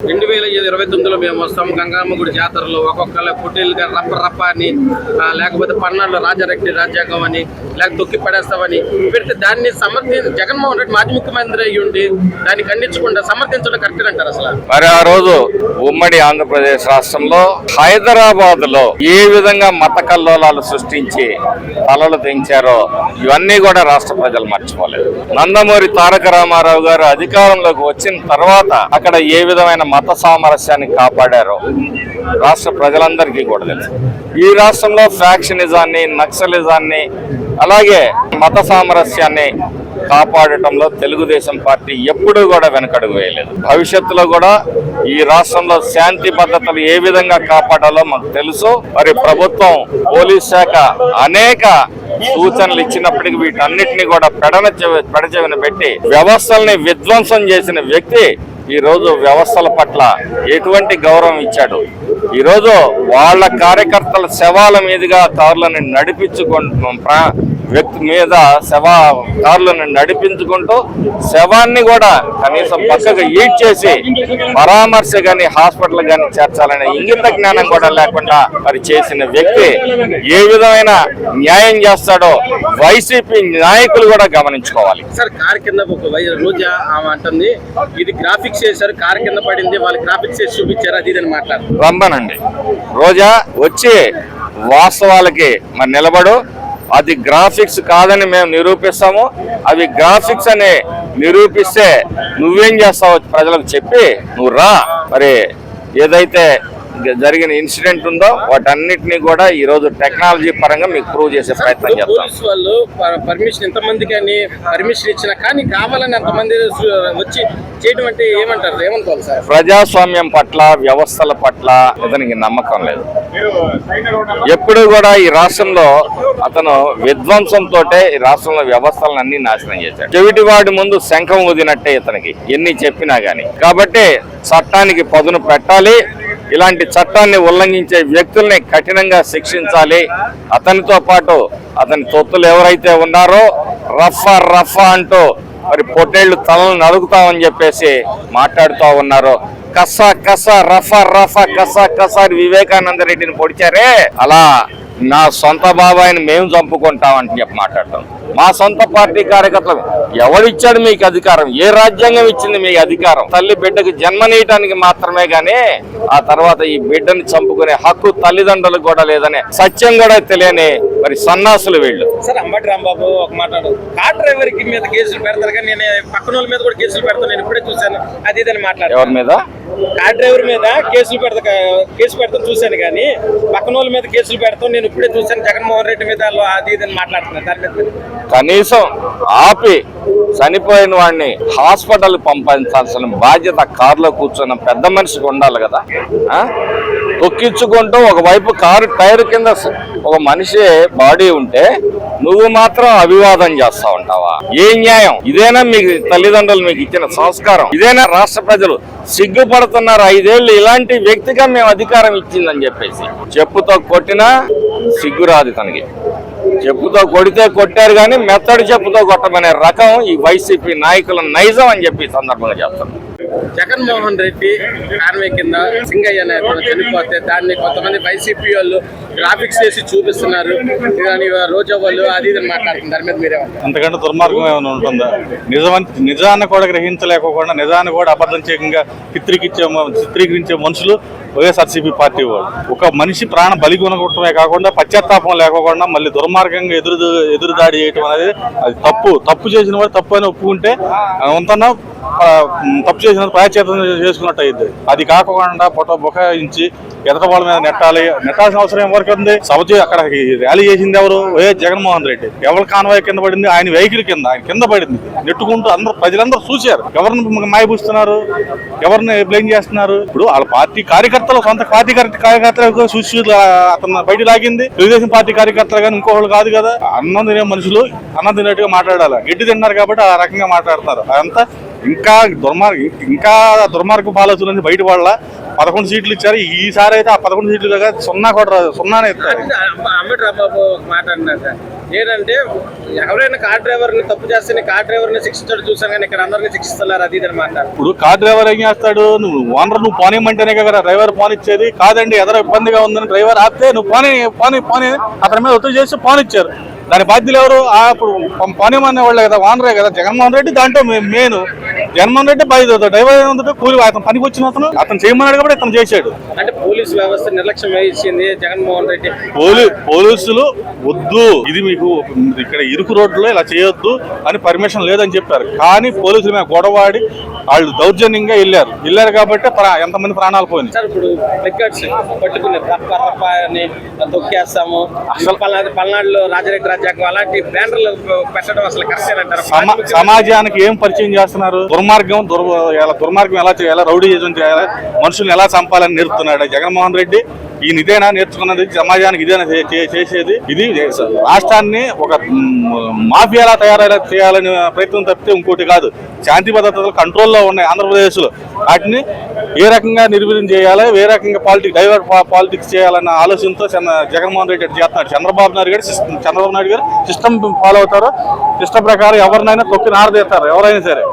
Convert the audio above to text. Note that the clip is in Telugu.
రెండు వేల ఇరవై తొమ్మిదిలో మేము వస్తాం. గంగమ్మ గుడి జాతరలో ఒక్కొక్కళ్ళ పుట్టిల్లుగా రప్ప రప్ప అని లేకపోతే పన్నాళ్ళు రాజారెడ్డి రాజ్యాంగం అని లేక తొక్కి పడేస్తామని పెడితే దాన్ని సమర్థి జగన్మోహన్ రెడ్డి మాజీ ముఖ్యమంత్రి అయ్యి ఉండి దాన్ని ఖండించకుండా సమర్థించడం కరెక్ట్ అంటారు అసలు? మరి ఆ రోజు ఉమ్మడి ఆంధ్రప్రదేశ్ రాష్ట్రంలో హైదరాబాద్లో ఏ విధంగా మత కల్లోలాలు సృష్టించి తలలు తెంచారో ఇవన్నీ కూడా రాష్ట్ర ప్రజలు మర్చిపోలేదు. నందమూరి తారక రామారావు గారు అధికారంలోకి వచ్చిన తర్వాత అక్కడ ఏ విధమైన మత సామరస్యాన్ని కాపాడారో రాష్ట్ర ప్రజలందరికీ కూడా తెలుసు. ఈ రాష్ట్రంలో ఫ్యాక్షనిజాన్ని నక్సలిజాన్ని అలాగే మత సామరస్యాన్ని కాపాడటంలో తెలుగుదేశం పార్టీ ఎప్పుడూ కూడా వెనకడుగు వేయలేదు. భవిష్యత్తులో కూడా ఈ రాష్ట్రంలో శాంతి భద్రతలు ఏ విధంగా కాపాడాలో మాకు తెలుసు. మరి ప్రభుత్వం పోలీస్ శాఖ అనేక సూచనలు ఇచ్చినప్పటికీ వీటన్నిటిని కూడా పెడన పెడచెవిన పెట్టి వ్యవస్థల్ని విధ్వంసం చేసిన వ్యక్తి ఈరోజు వ్యవస్థల పట్ల ఎటువంటి గౌరవం ఇచ్చాడు? ఈరోజు వాళ్ళ కార్యకర్తల శవాల మీదుగా కారులను నడిపించుకుంటు వ్యక్తి మీద శవ కారులను నడిపించుకుంటూ శవాన్ని కూడా కనీసం పక్కకు ఈడ్ చేసి పరామర్శ గాని హాస్పిటల్ గాని చేర్చాలనే ఇంగిత జ్ఞానం కూడా లేకుండా మరి చేసిన వ్యక్తి ఏ విధమైన న్యాయం చేస్తాడో వైసీపీ నాయకులు కూడా గమనించుకోవాలి. సార్ కార్ కింద ఒక రోజా అంటుంది ఇది గ్రాఫిక్స్ చేశారు కార్ కింద పడింది వాళ్ళు గ్రాఫిక్స్ చేసి చూపించారు అది ఇది అని మాట్లాడారు రమ్మనండి రోజా వచ్చి వాస్తవాలకి మరి నిలబడు అది గ్రాఫిక్స్ కాదని మేము నిరూపిస్తాము. అవి గ్రాఫిక్స్ అని నిరూపిస్తే నువ్వేం చేస్తావు ప్రజలకు చెప్పి నువ్వు రా. మరి ఏదైతే జరిగిన ఇన్సిడెంట్ ఉందో వాటన్నిటిని కూడా ఈ రోజు టెక్నాలజీ పరంగా మీకు ప్రూవ్ చేసే ప్రయత్నం చేస్తాం వాళ్ళు పర్మిషన్ ఎంతమంది కానీ పర్మిషన్ ఇచ్చినా కానీ కావాలని అంతమంది సు- వచ్చి చేయడం అంటే ఏమంటారు? ఏమనుకోవాలి సార్? ప్రజాస్వామ్యం పట్ల వ్యవస్థల పట్ల ఇతనికి నమ్మకం లేదు. ఎప్పుడు కూడా ఈ రాష్ట్రంలో అతను విధ్వంసంతో ఈ రాష్ట్రంలో వ్యవస్థలను అన్ని నాశనం చేశాడు. చెవిటి వాడి ముందు శంఖం ఊదినట్టే ఇతనికి ఎన్ని చెప్పినా గాని. కాబట్టి చట్టానికి పదును పెట్టాలి ఇలాంటి చట్టాన్ని ఉల్లంఘించే వ్యక్తుల్ని కఠినంగా శిక్షించాలి. అతనితో పాటు అతని తొత్తులు ఎవరైతే ఉన్నారో రఫా రఫా అంటూ మరి పొట్టేళ్ళు తలను నరుకుతామని చెప్పేసి మాట్లాడుతూ ఉన్నారు. కస కస రఫ రఫ కస కస వివేకానంద రెడ్డిని పొడిచారే. అలా నా సొంత బాబాయిని మేము చంపుకుంటామని చెప్పి మాట్లాడతాం. మా సొంత పార్టీ కార్యకర్తలు ఎవరిచ్చాడు మీకు అధికారం? ఏ రాజ్యాంగం ఇచ్చింది మీకు అధికారం? తల్లి బిడ్డకు జన్మనీయటానికి మాత్రమే గానీ ఆ తర్వాత ఈ బిడ్డని చంపుకునే హక్కు తల్లిదండ్రులకు కూడా లేదనే సత్యం కూడా తెలియని మరి సన్నాసులు వీళ్ళు. సార్ అంబటి రాంబాబు ఒక మాట్లాడు కార్ డ్రైవర్కి మీద కేసులు పెడతారు కానీ నేను పక్కన వాళ్ళ మీద కూడా కేసులు పెడతాను నేను ఇప్పుడే చూశాను. అది ఇదని మాట్లాడు ఎవరి మీద? కార్ డ్రైవర్ మీద కేసులు పెడతా కేసు పెడతాను చూశాను కానీ పక్కన వాళ్ళ మీద కేసులు పెడతాం నేను ఇప్పుడే చూశాను జగన్మోహన్ రెడ్డి మీద అది ఇదని మాట్లాడుతున్నాను దాని మీద కనీసం ఆపి చనిపోయిన వాడిని హాస్పిటల్ పంపించాల్సిన బాధ్యత కారులో కూర్చున్న పెద్ద మనిషికి ఉండాలి కదా తొక్కించుకుంటూ ఒకవైపు కారు టైర్ కింద స- ఒక మనిషి బాడీ ఉంటే నువ్వు మాత్రం అభివాదం చేస్తా ఉంటావా? ఏ న్యాయం? ఇదేనా మీకు తల్లిదండ్రులు మీకు ఇచ్చిన సంస్కారం? ఇదేనా రాష్ట్ర ప్రజలు సిగ్గుపడుతున్నారు? ఐదేళ్ళు ఇలాంటి వ్యక్తిగా మేము అధికారం ఇచ్చిందని చెప్పేసి. చెప్పుతో కొట్టినా సిగ్గురాదు తనకి. చెప్పుతో కొడితే కొట్టారు కానీ మెత్తడి చెప్పుతో కొట్టమనే రకం ఈ వైసీపీ నాయకుల నైజం అని చెప్పి సందర్భంగా చెప్తున్నారు. జగన్మోహన్ రెడ్డి కార్మిక కింద సింగయ్య అనే అతను చనిపోతే దాన్ని కొంతమంది వైసీపీ వాళ్ళు గ్రాఫిక్స్ చేసి చూపిస్తున్నారు. కానీ రోజా వాళ్ళు అది ఇది మాట్లాడుతున్నారు. దాని మీద మీరే అంతకంటే దుర్మార్గం ఏమైనా ఉంటుందా? నిజమని నిజాన్ని కూడా గ్రహించలేకోకుండా నిజాన్ని కూడా అబద్ధంచేకంగా చిత్రీకరించే చిత్రీకరించే మనుషులు వైఎస్ఆర్సీపీ పార్టీ వాళ్ళు. ఒక మనిషి ప్రాణ బలిగొనగొట్టమే కాకుండా పశ్చాత్తాపం లేకోకుండా మళ్ళీ దుర్మార్గంగా ఎదురు ఎదురు దాడి చేయటం అనేది అది తప్పు. తప్పు చేసిన వాడు తప్పు అని ఒప్పుకుంటే అంతన్నా తప్పు చేసిన ప్రాయచేతం చేసుకున్నట్టు అయింది అది కాకుండా పొట్ట బుకాయించి ఎదట వాళ్ళ మీద నెట్టాలి. నెట్టాల్సిన అవసరం ఎవరికి ఉంది? సభ అక్కడ ర్యాలీ చేసింది ఎవరు? వైఎస్ జగన్మోహన్ రెడ్డి. ఎవరి కాన్వాయ్ కింద పడింది? ఆయన వెహికల్ కింద ఆయన కింద పడింది. నెట్టుకుంటూ అందరూ ప్రజలందరూ చూశారు. ఎవరిని మాయబూస్తున్నారు? ఎవరిని బ్లేమ్ చేస్తున్నారు? ఇప్పుడు వాళ్ళ పార్టీ కార్యకర్తలు సొంత పార్టీ కార్యకర్తలకు కార్యకర్తలు చూసి అతను బయట లాగింది. తెలుగుదేశం పార్టీ కార్యకర్తలు కానీ ఇంకోళ్ళు కాదు కదా. అన్నం తినే మనుషులు అన్నం తినేట్టుగా మాట్లాడాలి. గడ్డి తిన్నారు కాబట్టి ఆ రకంగా మాట్లాడతారు. అదంతా ఇంకా దుర్మార్గ ఇంకా దుర్మార్గపు ఆలోచన నుంచి బయట పడాల. పదకొండు సీట్లు ఇచ్చారు. ఈసారి అయితే ఆ పదకొండు సీట్లు కాక సున్నా కూడా రాదు. సున్నానే ఇస్తారు. మాట అన్నారు ఏంటంటే ఎవరైనా కార్ డ్రైవర్ని తప్పు చేస్తే కార్ డ్రైవర్ని శిక్షించడం చూసాను కానీ ఇక్కడ అందరినీ శిక్షిస్తున్నారు. అది అనమాట ఇప్పుడు కార్ డ్రైవర్ ఏం చేస్తాడు? నువ్వు ఓనర్ నువ్వు పోనీయమంటేనే కదా డ్రైవర్ ఫోన్ ఇచ్చేది కాదండి ఎదర ఇబ్బందిగా ఉందని డ్రైవర్ ఆపితే నువ్వు పోనీ పోనీ పోనీ అతని మీద ఒత్తిడి చేసి ఫోన్ ఇచ్చారు దాని బాధ్యులు ఎవరు? ఇప్పుడు పోనీమనే వాళ్ళే కదా ఓనరే కదా. జగన్మోహన్ రెడ్డి దాంట్లో మెయిన్ జగన్మోహన్ రెడ్డి బాధ్యత డ్రైవర్ ఏముందంటే కూలి అతను పనికి వచ్చిన అతను అతను చేయమన్నాడు కాబట్టి ఇతను చేశాడు. అంటే పోలీస్ వ్యవస్థ నిర్లక్ష్యం వహించింది జగన్మోహన్ రెడ్డి. పోలీ పోలీసులు వద్దు. ఇది మీకు ఇక్కడ ఇరుకు రోడ్లో ఇలా చేయొద్దు అని పర్మిషన్ లేదని చెప్పారు. కానీ పోలీసులు మేము గొడవాడి వాళ్ళు దౌర్జన్యంగా వెళ్ళారు. వెళ్ళారు కాబట్టి ఎంతమంది ప్రాణాలు పోయినాయి. సార్ ఇప్పుడు రికార్డ్స్ పట్టుకుని తొక్కేస్తాము. అసలు- పల్నాడు పల్నాడులో రాజారెడ్డి రాజ్యాంగం అలాంటి బ్యానర్లు పెట్టడం అసలు కరెక్ట్ సమాజానికి ఏం పరిచయం చేస్తున్నారు? దుర్మార్గం దుర్ దుర్మార్గం ఎలా చేయాలి రౌడీజం చేయాలి మనుషుల్ని ఎలా చంపాలని నేర్పుతున్నాడు జగన్మోహన్ రెడ్డి. ఈయన ఇదేనా నేర్చుకున్నది సమాజానికి ఇదేనా చే- చే- చేసేది? ఇది రాష్ట్రాన్ని ఒక మాఫియాలా తయారయ్యేలా చేయాలని ప్రయత్నం తప్పితే ఇంకోటి కాదు. శాంతి భద్రతలు కంట్రోల్లో ఉన్నాయి ఆంధ్రప్రదేశ్లో. వాటిని ఏ రకంగా నిర్వీర్యం చేయాలి ఏ రకంగా పాలిటిక్స్ డైవర్ట్ పాలిటిక్స్ చేయాలన్న ఆలోచనతో చంద్ర- జగన్మోహన్ రెడ్డి చేస్తున్నాడు. చంద్రబాబు నాయుడు గారు సిస్టమ్ చంద్రబాబు నాయుడు గారు సిస్టమ్ ఫాలో అవుతారు. సిస్టమ్ ప్రకారం ఎవరినైనా తొక్కి నారదీస్తారు ఎవరైనా సరే.